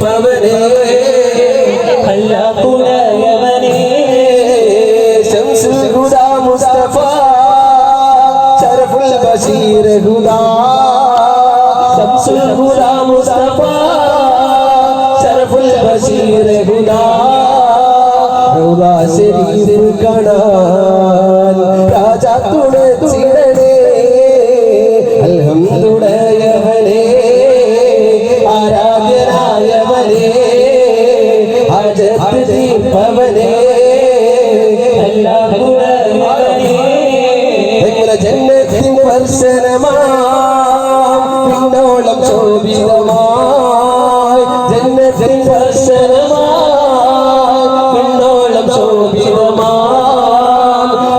பவரே அல்லா குலயவனே சம்சுல் குதா முஸ்தபா சரஃபுல் பஷீர் குதா சம்சுல் குதா முஸ்தபா சரஃபுல் பஷீர் குதா ரவுதா சரீர் கணா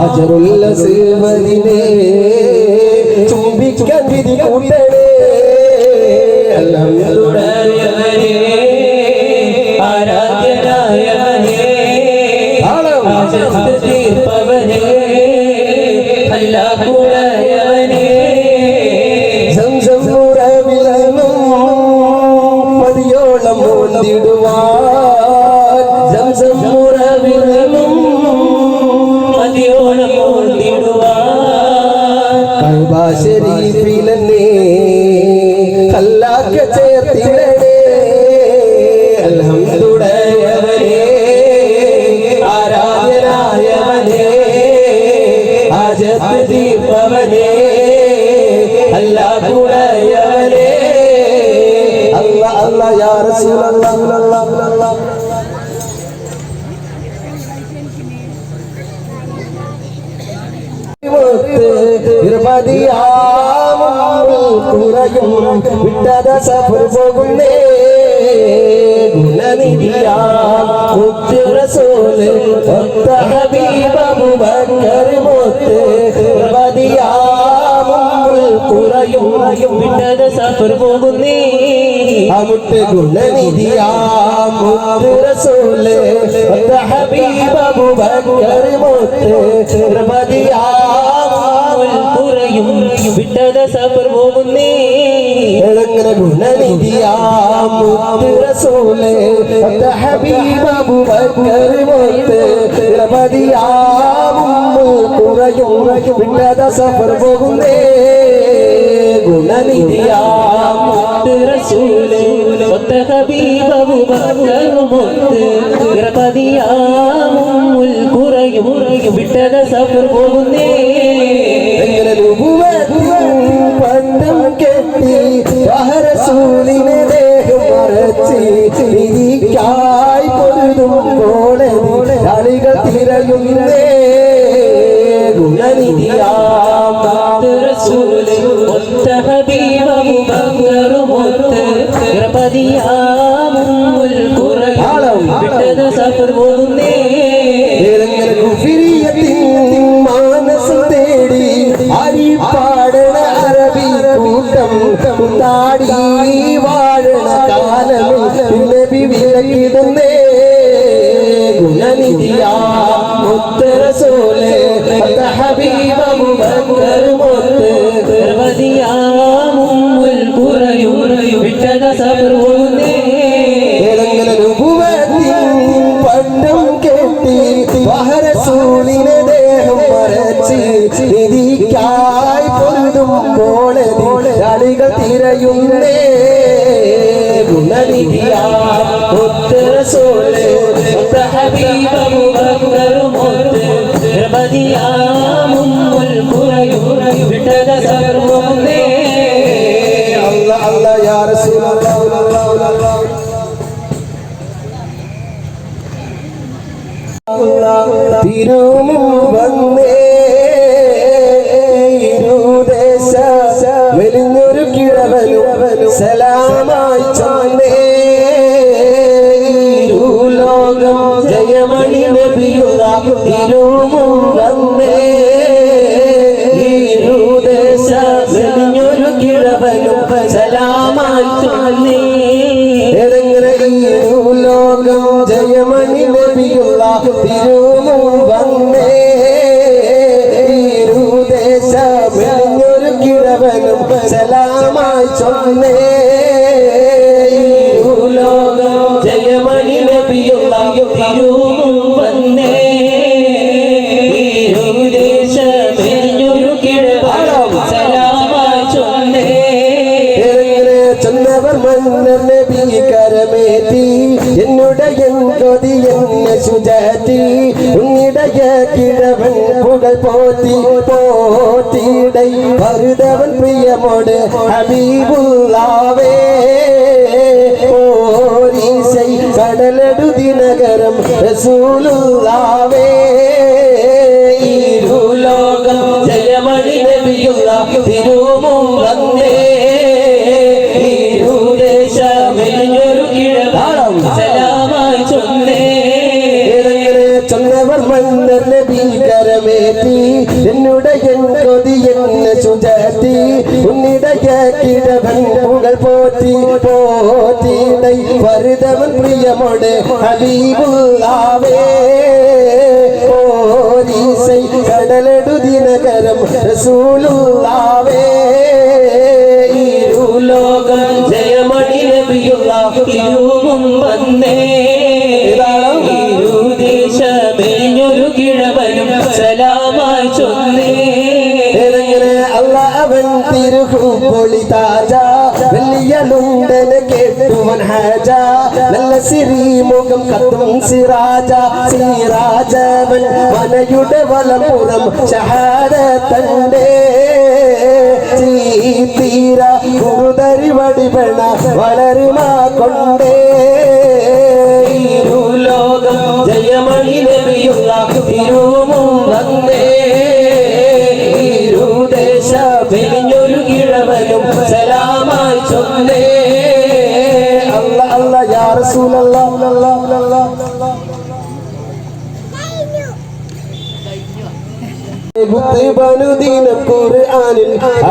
അജറുള്ള സിൽവതിനെ ചുംബിക്കാൻ വിധി കൂട്ടണേ അൽഹംദുലില്ലാഹ് ആജത്ത് തീർപ്പവനേ അല്ലാഹുലയവനേ അല്ലാ അല്ലാ യാ റസൂലല്ലാഹ് കുറയും വിട്ടത സഫർ പോകുന്നേ. ഗുണനിധിയാ മുത്തുറസോൽ ഒത്ത സഫർ പോകുന്നേ അമുട്ട് ഗുണനിധിയാം ഒത്ത ഹബീബ അബൂബക്കർ മുത്ത് കുറയും വിട്ടത സഫർ പോകുന്നേ ഗുണനിധിയാം റസൂലേ ഹബീബ് അബൂബക്കർ മുത്ത് റബദിയാം കുറയും വിട്ടത സഫർ പോകുന്നേ ഗുണനിധിയാം റസൂൽ ഹബീബ് അബൂബക്കർ മുത്ത് ഇറപതിയാമുൽ കുറയും വിട്ടത സഫർ പോകുന്നേ ഉത്തരസോലെ ഹബീബ് അബൂബക്കർ നബി കരമേറ്റി എന്നുடைய കൊതി എന്നെ സുജാറ്റി ഉന്നിടയ കിഴവൻ പുകൾ പോത്തി പോറ്റിടൈ ഭരുതവൻ പ്രിയമോട് ഹബീബുള്ളാവേ ഓരീസൈ കടലടുതി നഗരം റസൂലുള്ളാവേ ലോകം ജയമണി നബിയുള്ള തിരുവും പ്രിയമോട് ഹബീബുള്ളാവേ ഓരീസൈ കടലടുതി നഗരം റസൂലുള്ളാവേ വെള്ളിയലുണ്ടന് കേട്ടുവൻ ഹജ നല്ല സിരിമുഖം കത്തും സിറാജ സിറാജവൻ മനയുടെ വലപ്പുറം ഷഹാദത്തണ്ടേ തീര കുറുതരി വടിവണ വളരുമാ കൊണ്ടേ. ലോകം ജയമണി നബിയുള്ള തിരുവും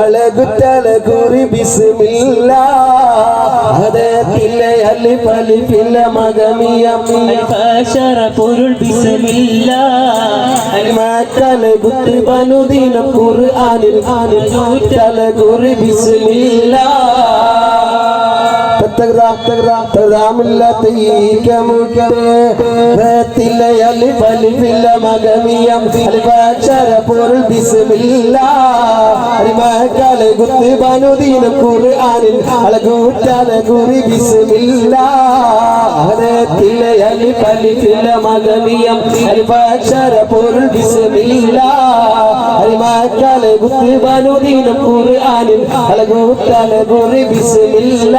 ഖുർആനിൽ തലകുറി ബിസ്മില്ല. ഹദത്തിലെ അലിഫ് അലിഫില്ല മഗമിയം ഫശറ പൊരുൾ ബിസ്മില്ല. മക്കലെ കുത്തി ബനുദീനം ഖുർആനിൽ തലകുറി ബിസ്മില്ല. പൊരുൾ ബിസ്മില്ല. അരിമക്കളെ കുത്ത് ബനുദീനം ഖുർആനിൽ. അളകൂറ്റാല കുറി ബിസ്മില്ല. ഹദത്തിലെ അലിഫ് അലിഫില്ല മഗമിയം അലിഫാക്ഷര പൊരുൾ ബിസ്മില്ല. അരിമക്കളെ കുത്ത് ബനുദീനം ഖുർആനിൽ. അളകൂറ്റാല കുറി ബിസ്മില്ല.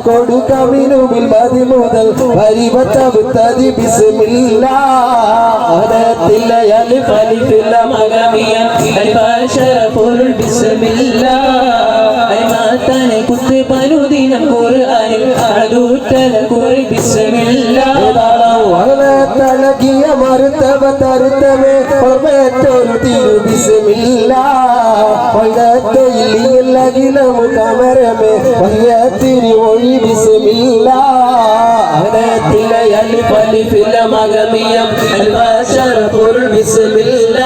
പട കൊടുക്കമിനുമിൽ മതി മുതൽ പരിവത്തതി ബിസ്മില്ല. ഹദത്തില്ല അലിഫ് അലിഫില്ല ഫശറ പൊരുൾ ബിസ്മില്ല. അരിമാത്തനെ കുത്ത് പനുദിനം ഖുർആനിൽ അഴകൂറ്റല കുറി ബിസ്മില്ല. തളകിയ മറുത്തവ തരുത്തവേ ഒരേറ്റൊരു തിരു ബിസ്മില്ല. ഒഴത്തൊയില്ലകിലമു കമരമേ ബിസ്മില്ല ഹദത്തില അലിഫ് അലിഫില്ല മഗമിയം ഫശറ പൊരുൾ ബിസ്മില്ല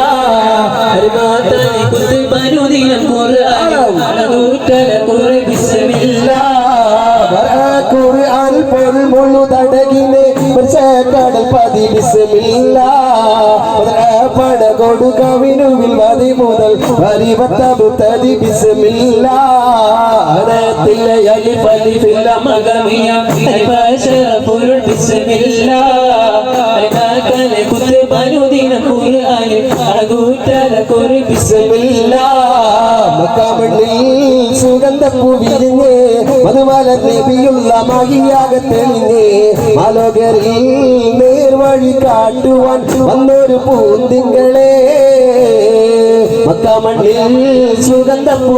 അരിമാത്തനെ കുത്ത് പനുദിനം ഖുർആനിൽ അഴകൂറ്റല കുറി പട കൊടുക്കവിനുവിൽ മതി മുതൽ. വരിവത്തതി ബിസ്മില്ല ഹദത്തില അലിഫ് അലിഫില്ല മഗമിയം ഫശറ പൊരുൾ ബിസ്മില്ല കുത്ത് പനുദിനം ഖുർആനിൽ അഴകൂറ്റല കുറി ബിസ്മില്ല മക്കാമണ്ണിൽ സുഗന്ധപ്പൂ വിരിഞ്ഞ്. മധുമല നബിയുള്ള മഹിയാകെ തെളിഞ്ഞ് മലോകരിൽ നേർവഴി കാട്ടുവാൻ വന്നൊരു പൂന്തിങ്കളെ. മക്കാമണ്ണിൽ സുഗന്ധപ്പൂ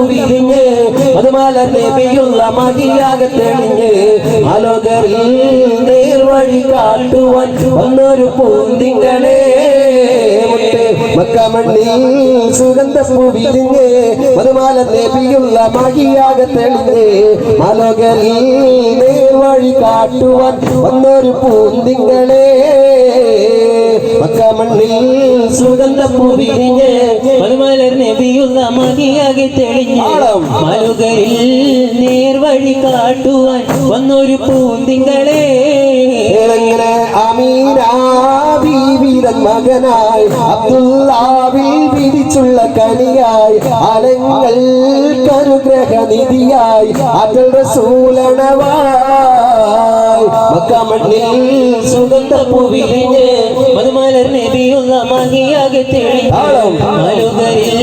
മധുമാല നബിയുള്ള മഹിയാകെ തെളിഞ്ഞ് മാലോകരിൽ നേർവഴി കാട്ടുവാൻ വന്നൊരു പൂന്തിങ്കളെ. മക്കമണ്ണിൽ സുഗന്ധപ്പൂ വിരിഞ്ഞ് മധുമാല നബിയുള്ള മകിയാകെ തെളിഞ്ഞ് മലകളിൽ നേർവഴി കാട്ടുവാൻ വന്നൊരു പൂന്തിങ്ങളെ മക്കമണ്ണിൽ സുഗന്ധപ്പൂ വിരിഞ്ഞ് മധുമലർ നബിയുള്ള മതിയാകെ തെളിഞ്ഞ് ആളം. മലുകരിൽ നേർവഴി കാട്ടുവാൻ വന്നൊരു പൂന്തിങ്കളെ മകനായി അബ്ദുല്ലാവിൽ വിരിച്ചുള്ള കനിയായി. അലങ്ങൾ കരുഗ്രഹ നിധിയായി അതിൽ റസൂലണവായി മക്കമണ്ണിൽ സുഗന്ധ പൂവിരിഞ്ഞ് മധുമലർ നബിയുള്ള മഹിയാകെ. മലുകരിൽ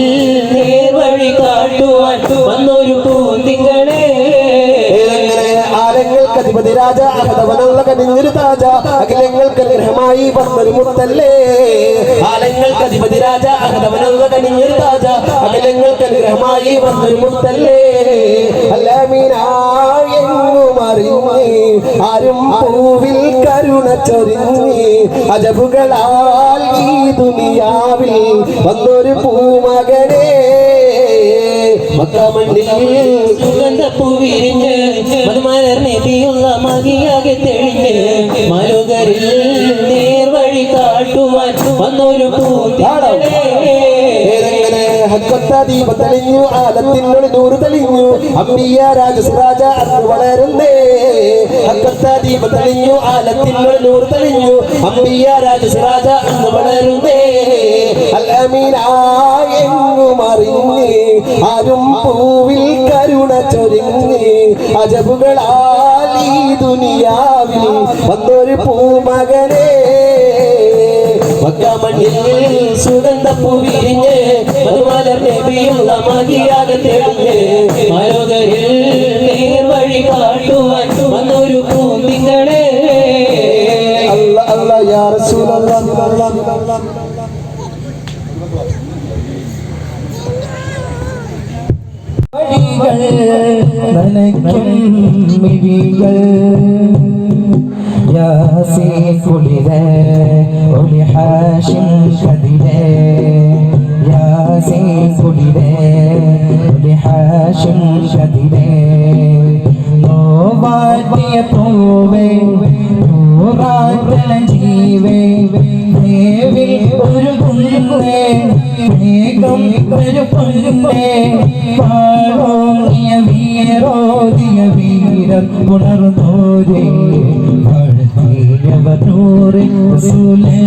നേർവഴി കാട്ടുവാൻ വന്നൊരു അധിപതി രാജ അഹതവനുള്ള കനിഞ്ഞൊരു താജ. അഖിലങ്ങൾക്ക് ഗ്രഹമായി വന്നൊരു മുത്തല്ലേ. ആലങ്ങൾക്ക് അധിപതി രാജ അഹതവനുള്ള കനിഞ്ഞൊരു താജ. അഖിലങ്ങൾക്ക് ഗ്രഹമായി വന്നൊരു മുത്തല്ലേ. അല്ലമീനായെങ്ങും അറിഞ്ഞ്. ആരും പൂവിൽ കരുണ ചൊരിഞ്ഞ്. അജബുകളാൽ ഈ ദുനിയാവിൽ വന്നൊരു പൂമകനെ. മക്കമണ്ണിൽ സുഗന്ധ വിരിഞ്ഞ് നബിയുള്ള മതിയാകെ തെളിഞ്ഞ് മലുകരിൽ നേർവഴി കാട്ടുവാൻ വന്നൊരു തെളിഞ്ഞു ആലത്തിനൊളി നൂറ് തെളിഞ്ഞു അമ്പിയ രാജസിരാജ അന്ന് വളരുന്നേ. ദീപം തെളിഞ്ഞു ആലത്തിനൊളി നൂറ് തെളിഞ്ഞു അമ്പിയ രാജസിരാജ അന്ന് വളരുന്നേ. അല്ലമീനായെങ്ങുമറിഞ്ഞ് ആരും പൂവിൽ കരുണ ചൊരിഞ്ഞ് അജബുകളാൽ ഈ ദുനിയാവിൽ വന്നൊരു പൂമകനെ മക്കമണ്ണിൽ സുഗന്ധപ്പൂ വിരിഞ്ഞ് മധുമലർ നബിയുള്ള മതിയാകെ തെളിഞ്ഞ് മലോകരിൽ നേർവഴി കാട്ടുവാൻ വന്നൊരു പൂന്തിങ്കളെ അല്ല അല്ല യാ റസൂലല്ലാഹ് കുളിരെ ഒലി ഹാഷിം കതിരെ യാസീ കുളിരെ ഒലി ഹാഷിം കതിരെ നോവാറ്റിയ പൂവേ നൂറാറ്റല ജീവേ ദേവിൽ ഒരു കുന്നേ മേഘം ഒരു പൊന്നേ പാഴോങ്ങിയ വീരോദിയ വീരർ ഉണർന്നോരേ. വാഴ്ത്തിയവർ നൂറിൻ റസൂലേ